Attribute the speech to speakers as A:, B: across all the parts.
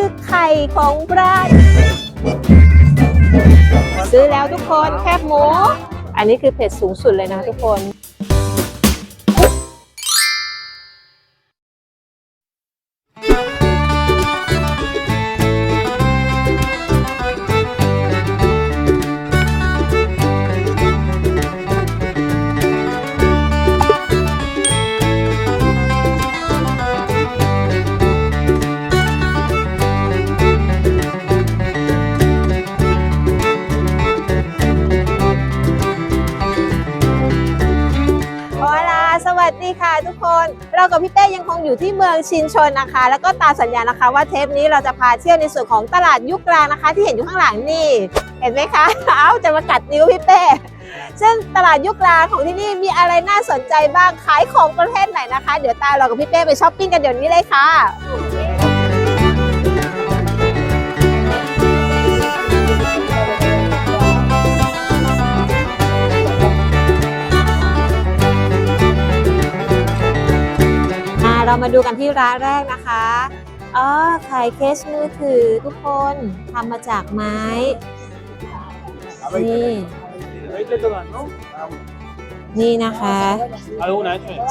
A: คือไข่ของร้านซื้อแล้วทุกคนแคบหมู อันนี้คือเผ็ดสูงสุดเลยนะทุกคน ยังคงอยู่ที่เมืองชินชนนะคะ แล้วก็ตามสัญญานะคะว่าเทปนี้เราจะพาเที่ยวในส่วนของตลาดยุคกลางนะคะ ที่เห็นอยู่ข้างหลังนี่ เห็นไหมคะ เอ้าจะมากัดนิ้วพี่เป้ซึ่งตลาดยุคกลางของที่นี่มีอะไรน่าสนใจบ้างขายของประเภทไหนนะคะ เดี๋ยวตามเรากับพี่เป้ไปช้อปปิ้งกันเดี๋ยวนี้เลยค่ะ เรามาดูกันที่ร้านแรกนะคะอ๋อขายเคสมือถือทุกคนทำมาจากไม้ นี่ นี่นะคะ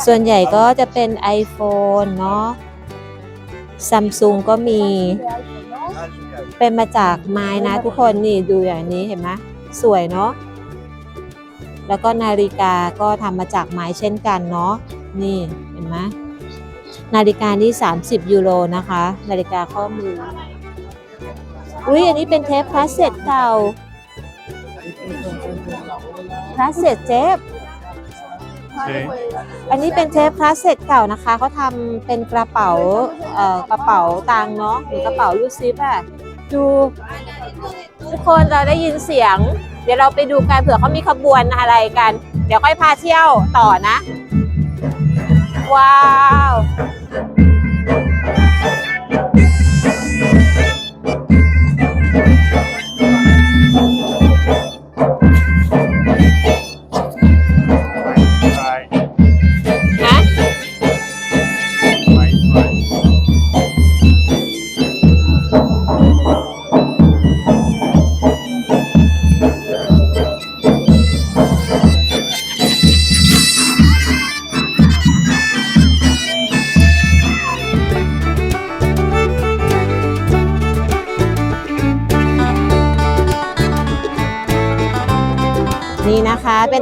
A: ส่วนใหญ่ก็จะเป็น iPhone เนาะซัมซุงก็มี เป็นมาจากไม้นะทุกคนนี่ดูอย่างนี้เห็นไหมสวยเนาะแล้วก็นาฬิกาก็ทำมาจากไม้เช่นกันเนาะนี่เห็นไหม นาฬิกานี่30 ยูโรนะคะ นาฬิกาข้อมือ อุ้ยอันนี้เป็นเทปพลาสเซตเก่าพลาสเซตเทปอันนี้เป็นเทปพลาสเซตเก่านะคะเขาทำเป็นกระเป๋าเอ่อกระเป๋าตังค์เนาะหรือกระเป๋าลูกซิปอะดูทุกคนเราได้ยินเสียง เดี๋ยวเราไปดูกันเผื่อเขามีขบวนอะไรกัน เดี๋ยวค่อยพาเที่ยวต่อนะ ว้าว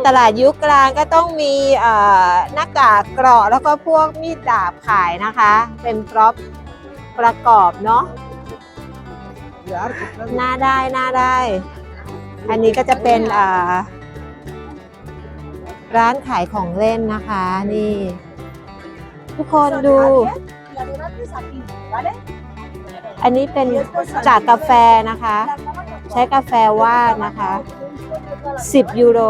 A: ตลาดยุคกลางก็ต้องมีหน้ากากเกราะแล้วก็พวกมีดดาบขายนะคะ เป็นพร็อพประกอบเนาะหน้าได้หน้าได้ อันนี้ก็จะเป็นร้านขายของเล่นนะคะนี่ ทุกคนดู อันนี้เป็นจากกาแฟนะคะ ใช้กาแฟวาดนะคะ 10 ยูโร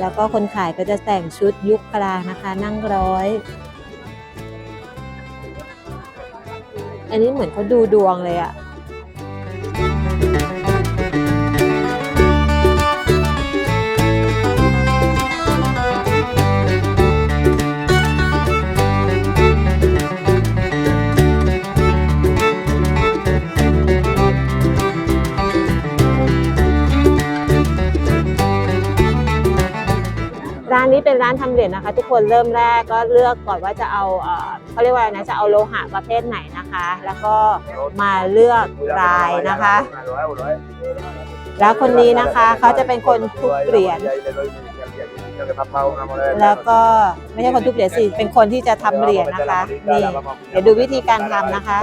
A: แล้วก็คนขายก็จะแต่งชุดยุคกลางนะคะ นั่งร้อย อันนี้เหมือนเขาดูดวงเลยอะ นนี้เป็นร้านทำเหรียญนะคะ ทุกคนเริ่มแรกก็เลือกก่อนว่าจะเอาเอ่อเขาเรียกว่าอะไรนะจะเอาโลหะประเภทไหนนะคะ แล้วก็มาเลือกลายนะคะ แล้วคนนี้นะคะเขาจะเป็นคนทุบเหรียญแล้วก็ไม่ใช่คนทุบเหรียญสิเป็นคนที่จะทำเหรียญนะคะนี่เดี๋ยวดูวิธีการทำนะคะ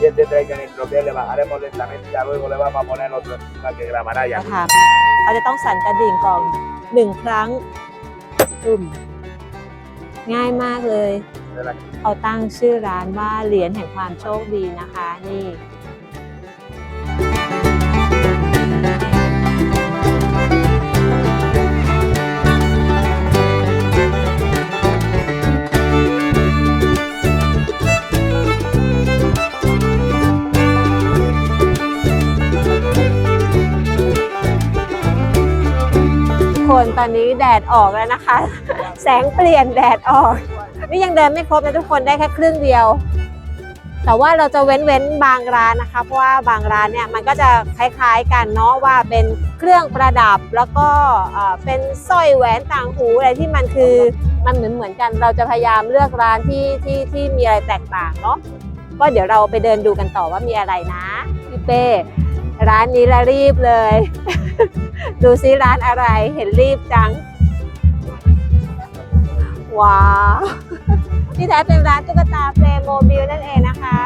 B: Y este trae que nitropiel le bajaremos lentamente, ya luego le vamos a poner otro para que grabará ya.
A: จะทำเขาจะต้องสั่นกระดิ่งก่อน หนึ่งครั้งตุ่มง่ายมากเลยเขาตั้งชื่อร้านว่าเหรียญแห่งความโชคดีนะคะ นี่ คนตอนนี้แดดออกแล้วนะคะ แสงเปลี่ยนแดดออก นี่ยังเดินไม่ครบนะทุกคนได้แค่ครึ่งเดียว แต่ว่าเราจะเว้นเว้นบางร้านนะคะ เพราะว่าบางร้านเนี่ยมันก็จะคล้ายๆกันเนาะว่าเป็นเครื่องประดับแล้วก็เป็นสร้อยแหวนต่างหูอะไรที่มันคือมันเหมือนเหมือนๆกัน เราจะพยายามเลือกร้านที่ที่ที่มีอะไรแตกต่างเนาะก็เดี๋ยวเราไปเดินดูกันต่อว่ามีอะไรนะพี่เป้ ร้านนี้ละรีบเลย ดูซิร้านอะไรเห็นรีบจัง ว้าว ที่แท้เป็นร้านตุ๊กตาเฟรมโมบิลนั่นเองนะคะ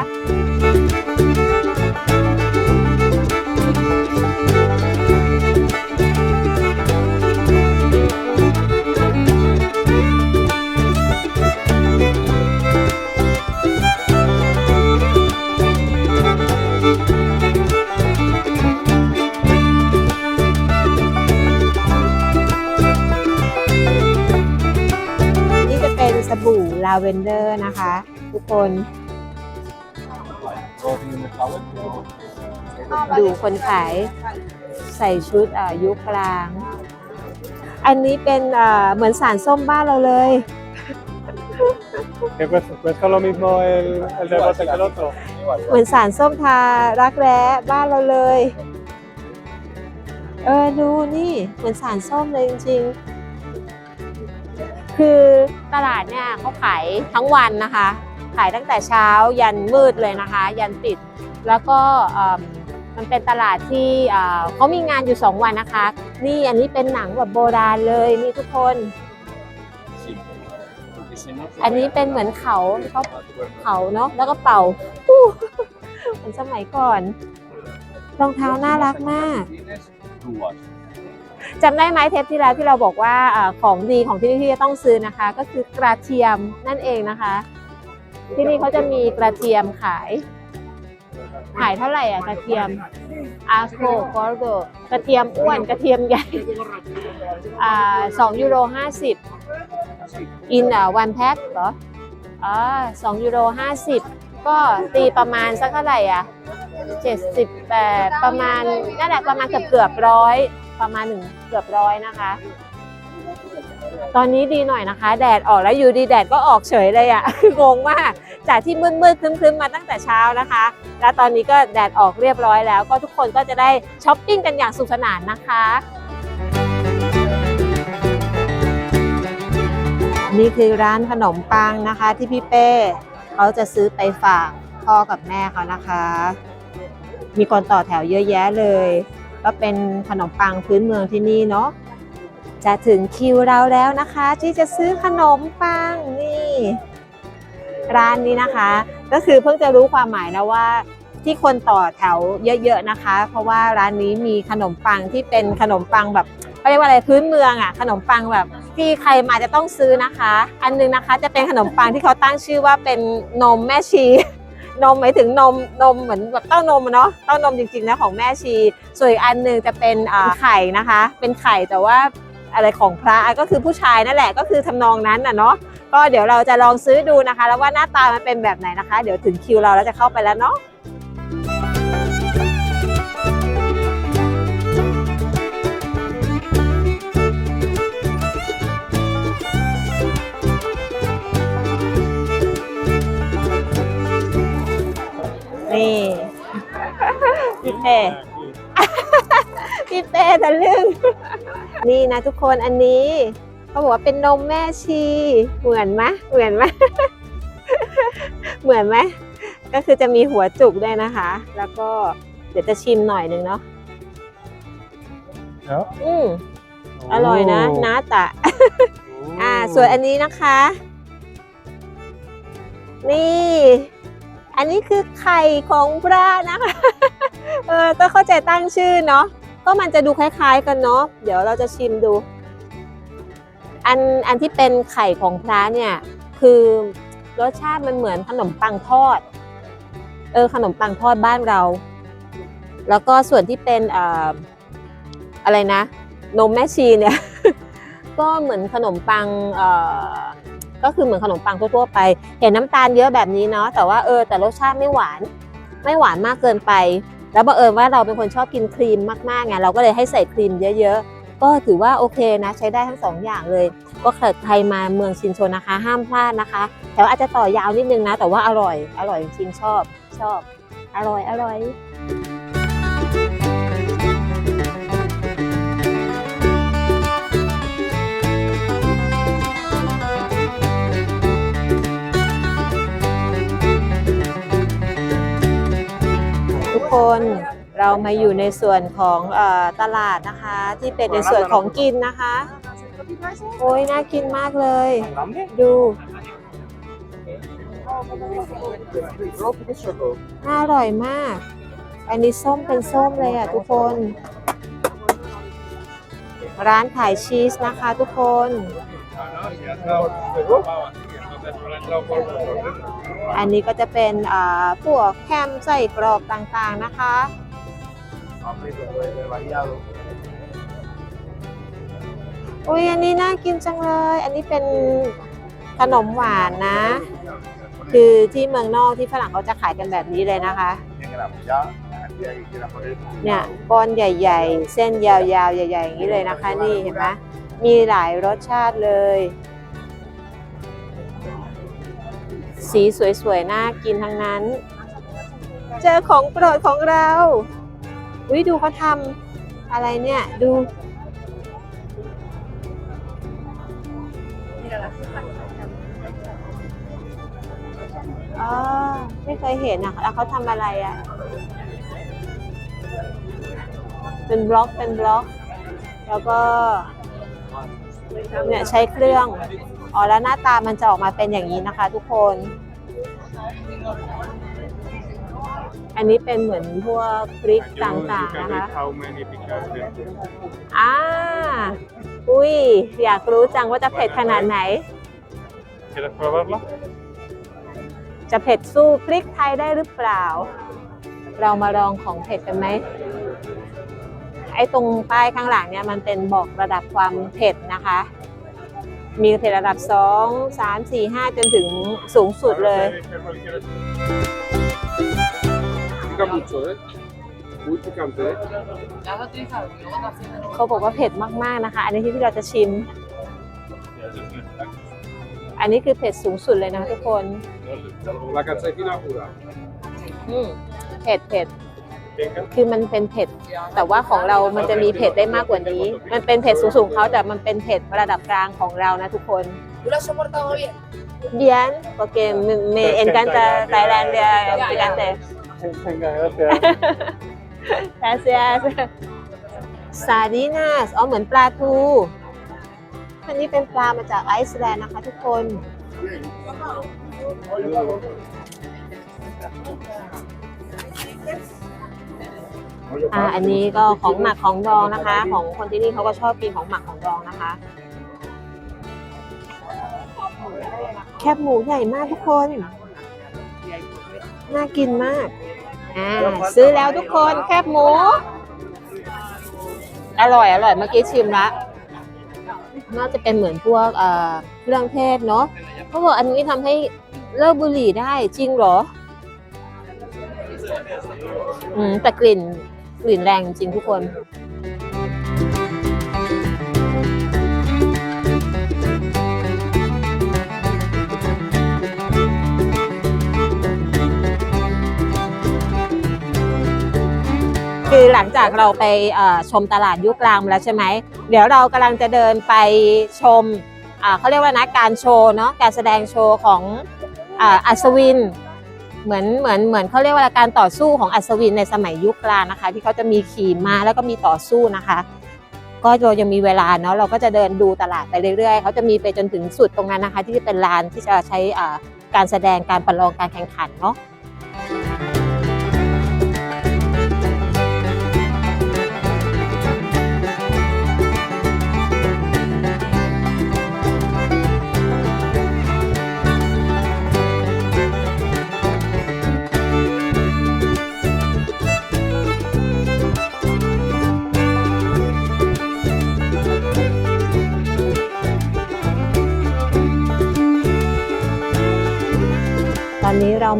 A: บู่ลาเวนเดอร์นะคะ ทุกคนดูคนขายใส่ชุดอ่ายุคกลาง อันนี้เป็นอ่าเหมือนสารส้มบ้านเราเลย
C: Que cuesta, cuesta lo mismo el, el de bote que el otro.
A: เหมือนสารส้มทารักแร้บ้านเราเลย เออดูนี่เหมือนสารส้มเลยจริงๆ คือตลาดเนี่ยเขาขายทั้งวันนะคะ ขายตั้งแต่เช้ายันมืดเลยนะคะ ยันปิด แล้วก็มันเป็นตลาดที่เขามีงานอยู่ 2 วันนะคะ นี่อันนี้เป็นหนังแบบโบราณเลยนี่ทุกคน อันนี้เป็นเหมือนเขาเขาเขาเนาะแล้วก็เป่าอู้เหมือนสมัยก่อนรองเท้าน่ารักมาก จำได้ไหมเทปที่แล้วที่เราบอกว่าของดีของที่นี่ที่จะต้องซื้อนะคะ ก็คือกระเทียมนั่นเองนะคะ ที่นี่เขาจะมีกระเทียมขาย ขายเท่าไหร่อะกระเทียมอาโคกอร์โกกระเทียมอ้วนกระเทียมใหญ่สองยูโรห้าสิบอินอะวันแพ็คเหรออ๋อสองยูโรห้าสิบก็ตีประมาณสักเท่าไหร่อะเจ็ดสิบแปดประมาณนั่นแหละประมาณเกือบเกือบร้อย ประมาณหนึ่งเกือบร้อยนะคะ ตอนนี้ดีหน่อยนะคะ แดดออกแล้วอยู่ดีแดดก็ออกเฉยเลยอะ งงมากจากที่มืดๆครึ้มๆมาตั้งแต่เช้านะคะ แล้วตอนนี้ก็แดดออกเรียบร้อยแล้ว ก็ทุกคนก็จะได้ช้อปปิ้งกันอย่างสนุกสนานนะคะนี่คือร้านขนมปังนะคะ ที่พี่เป้เขาจะซื้อไปฝากพ่อกับแม่เขานะคะ มีคนต่อแถวเยอะแยะเลย ก็เป็นขนมปังพื้นเมืองที่นี่เนาะจะถึงคิวเราแล้วนะคะ ที่จะซื้อขนมปังนี่ ร้านนี้นะคะ ก็คือเพิ่งจะรู้ความหมายนะว่าที่คนต่อแถวเยอะ ๆนะคะ เพราะว่าร้านนี้มีขนมปังที่เป็นขนมปังแบบเรียกว่าอะไรพื้นเมืองอะ่ะขนมปังแบบที่ใครมาจะต้องซื้อนะคะ อันหนึงนะคะจะเป็นขนมปังที่เขาตั้งชื่อว่าเป็นนมแม่ชี นมหมายถึงนมนมเหมือนแบบเต้านมอะเนาะเต้านมจริงๆนะของแม่ชี ส่วนอีกอันหนึ่งจะเป็นอ่าไข่นะคะ เป็นไข่แต่ว่าอะไรของพระก็คือผู้ชายนั่นแหละก็คือทำนองนั้นน่ะเนาะก็เดี๋ยวเราจะลองซื้อดูนะคะ แล้วว่าหน้าตามันเป็นแบบไหนนะคะ เดี๋ยวถึงคิวเราแล้วจะเข้าไปแล้วเนาะ พี่เป้พี่เป้ทะลึ่ง นี่นะทุกคนอันนี้เขาบอกว่าเป็นนมแม่ชี เหมือนไหมเหมือนไหมเหมือนไหมก็คือจะมีหัวจุกด้วยนะคะ แล้วก็เดี๋ยวจะชิมหน่อยนึงเนาะ
C: Ja.
A: อืมอร่อยนะ
C: Oh.
A: นาตะอ่า ส่วนอันนี้นะคะ นี่ อันนี้คือไข่ของพระนะคะ เออต้องเข้าใจตั้งชื่อเนาะก็มันจะดูคล้ายๆกันเนาะเดี๋ยวเราจะชิมดู อันอันที่เป็นไข่ของพระเนี่ย คือรสชาติมันเหมือนขนมปังทอด เออขนมปังทอดบ้านเรา แล้วก็ส่วนที่เป็นออะไรนะ นมแม่ชีเนี่ย ก็เหมือนขนมปังก็คือเหมือนขนมปังทั่วๆไป เห็นน้ำตาลเยอะแบบนี้เนาะแต่ว่าเออแต่รสชาติไม่หวาน ไม่หวานมากเกินไป แล้วบังเอิญว่าเราเป็นคนชอบกินครีมมากๆไงเราก็เลยให้ใส่ครีมเยอะ ๆ ก็ถือว่าโอเคนะ ใช้ได้ทั้งสองอย่างเลย ก็เกิดใครมาเมืองชินโชนะคะ ห้ามพลาดนะคะ แต่ว่าอาจจะต่อยาวนิดนึงนะ แต่ว่าอร่อยอร่อยจริงชอบชอบ อร่อยอร่อย เรามาอยู่ในส่วนของเออตลาดนะคะ ที่เป็นในส่วนของกินนะคะ โอ้ยน่ากินมากเลย
B: ¿Grande?
A: ดู น่าอร่อยมาก อันนี้ส้มเป็นส้มเลยอะทุกคน ร้านขายชีสนะคะทุกคนอันนี้ก็จะเป็นอ่าพวกแฮมใส่กรอบต่างๆนะคะ อุ้ยอันนี้น่ากินจังเลย อันนี้เป็นขนมหวานนะ คือที่เมืองนอกที่ฝรั่งเขาจะขายกันแบบนี้เลยนะคะ เนี่ยก้อนใหญ่ ๆ เส้นยาวๆ ใหญ่ ๆ อย่างนี้เลยนะคะ นี่เห็นไหมมีหลายรสชาติเลย สีสวยๆ น่ากินทั้งนั้น เจอของโปรดของเรา อุ้ยดูเขาทำอะไรเนี่ยดูอ๋อไม่เคยเห็นอะแล้วเขาทำอะไรอะ เป็นบล็อกเป็นบล็อก แล้วก็เนี่ยใช้เครื่องอ๋อแล้วหน้าตามันจะออกมาเป็นอย่างนี้นะคะ ทุกคน อันนี้เป็นเหมือนพวกพริกต่างๆนะคะ
C: How many picante?
A: อ่า อุ้ย อยากรู้จังว่าจะเผ็ดขนาดไหน
C: ¿Quieres probarla?
A: จะเผ็ดสู้พริกไทยได้หรือเปล่า เรามาลองของเผ็ดกันไหม ไอ้ตรงป้ายข้างหลังเนี่ยมันเป็นบอกระดับความเผ็ดนะคะ มีเผ็ดระดับ 2 3 4 5 จนถึงสูงสุดเลย
C: Pica mucho, ¿eh? Muy picante, ¿eh?
A: เขาบอกว่าเผ็ดมากๆนะคะ อันนี้ที่เราจะชิม อันนี้คือเผ็ดสูงสุดเลยนะคะทุกคน
C: La calcetina pura.
A: อืมเผ็ดเผ็ด
C: Venga.
A: คือมันเป็นเผ็ด แต่ว่าของเรามันจะมีเผ็ดได้มากกว่านี้ มันเป็นเผ็ดสูงๆของเขาแต่มันเป็นเผ็ดระดับกลางของเรานะทุกคน
D: ¿Tú lo has soportado bien?
A: Bien porque me, me encanta Tailandia picante
C: Venga, gracias.
A: gracias sardinas อ๋อเหมือนปลาทูอันนี้เป็นปลามาจากไอซ์แลนด์นะคะทุกคน อ่า อันนี้ก็ของหมักของดองนะคะ ของคนที่นี่เขาก็ชอบกินของหมักของดองนะคะ แคบหมูใหญ่มากทุกคน น่ากินมาก อ่าซื้อแล้วทุกคนแคบหมู อร่อยอร่อยเมื่อกี้ชิมละน่าจะเป็นเหมือนพวกเอ่อเครื่องเทศเนาะเขาบอกอันนี้ทำให้เลิกบุหรี่ได้จริงเหรอ อืมแต่กลิ่นกลิ่นแรงจริงทุกคน คือหลังจากเราไปชมตลาดยุคกลางมาแล้วใช่ไหม เดี๋ยวเรากำลังจะเดินไปชมเขาเรียกว่านะการโชว์เนาะการแสดงโชว์ของอัศวินเหมือนเหมือนเหมือนเขาเรียกว่าการต่อสู้ของอัศวินในสมัยยุคกลางนะคะ ที่เขาจะมีขี่ม้าแล้วก็มีต่อสู้นะคะ ก็เรายังมีเวลาเนาะเราก็จะเดินดูตลาดไปเรื่อยๆเขาจะมีไปจนถึงสุดตรงนั้นนะคะ ที่จะเป็นลานที่จะใช้การแสดงการประลองการแข่งขันเนาะ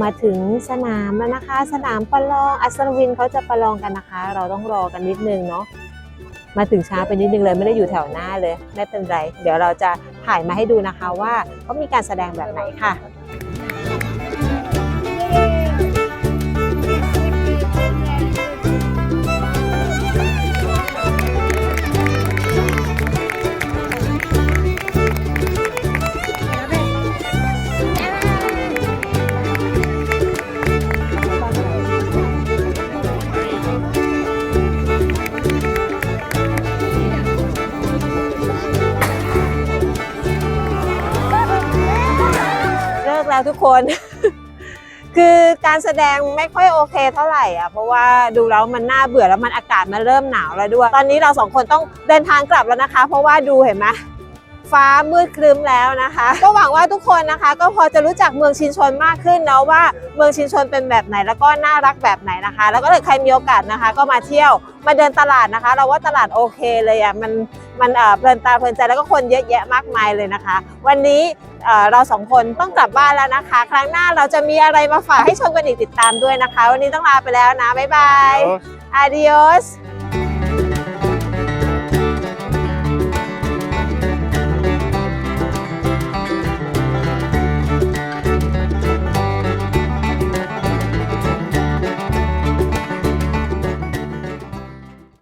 A: มาถึงสนามแล้วนะคะ สนามประลองอัศวินเขาจะประลองกันนะคะ เราต้องรอกันนิดนึงเนาะมาถึงช้าไปนิดนึงเลยไม่ได้อยู่แถวหน้าเลยไม่เป็นไร เดี๋ยวเราจะถ่ายมาให้ดูนะคะว่าเขามีการแสดงแบบไหนค่ะ เลิกแล้วทุกคน คือการแสดงไม่ค่อยโอเคเท่าไหร่อะเพราะว่าดูแล้วมันน่าเบื่อแล้วมันอากาศมันเริ่มหนาวแล้วด้วย ตอนนี้เราสองคนต้องเดินทางกลับแล้วนะคะ เพราะว่าดูเห็นไหม ฟ้ามืดครึ้มแล้วนะคะ ก็หวังว่าทุกคนนะคะ ก็พอจะรู้จักเมืองชินชนมากขึ้นเนาะว่าเมืองชินชนเป็นแบบไหนแล้วก็น่ารักแบบไหนนะคะ แล้วก็เลยใครมีโอกาสนะคะ ก็มาเที่ยวมาเดินตลาดนะคะ เราว่าตลาดโอเคเลยอะมันมันเอ่อเพลินตาเพลินใจแล้วก็คนเยอะแยะมากมายเลยนะคะ วันนี้เอ่อเราสองคนต้องกลับบ้านแล้วนะคะ ครั้งหน้าเราจะมีอะไรมาฝากให้ชมกันอีกติดตามด้วยนะคะ วันนี้ต้องลาไปแล้วนะบ๊ายบาย
C: Adiós.
A: adios